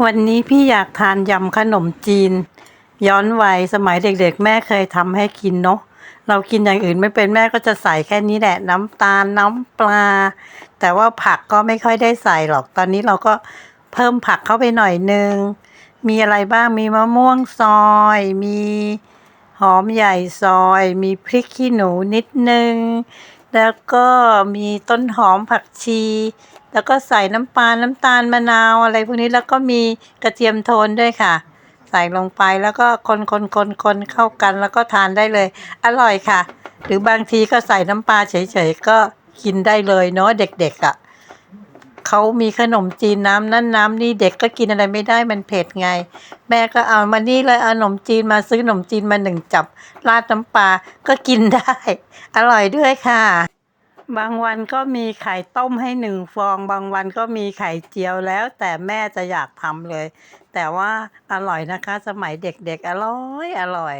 วันนี้พี่อยากทานยำขนมจีน ย้อนวัยสมัยเด็กๆ แม่เคยทำให้กินเนาะเรากินอย่างอื่นไม่เป็นแม่ก็จะใส่แค่นี้แหละ น้ำตาลน้ำปลา แต่ว่าผักก็ไม่ค่อยได้ใส่หรอกตอนนี้เราก็เพิ่มผักเข้าไปหน่อยนึง มีอะไรบ้างมีมะม่วงซอย มีหอมใหญ่ซอย มีพริกขี้หนูนิดนึง แล้วก็มีต้นหอมผักชี แล้วก็ใส่น้ำปลาน้ำตาลมะนาวอะไรพวกนี้แล้วก็มีกระเทียมโทนด้วยค่ะ ใส่ลงไปแล้วก็คนคนคนคนเข้ากันแล้วก็ทานได้เลย อร่อยค่ะ หรือบางทีก็ใส่น้ำปลาเฉยๆก็กินได้เลยเนาะเด็กๆอะ่ะ เขามีขนมจีนน้ำนั่นน้ำนี่เด็กก็กินอะไรไม่ได้มันเผ็ดไง แม่ก็เอามานี่เลยเอาขนมจีนมาซื้อขนมจีนมาหนึ่งจับราดน้ำปลาก็กินได้ อร่อยด้วยค่ะ บางวันก็มีไข่ต้มให้หนึ่งฟอง บางวันก็มีไข่เจียวแล้ว แต่แม่จะอยากทำเลย แต่ว่าอร่อยนะคะ สมัยเด็กๆอร่อยอร่อย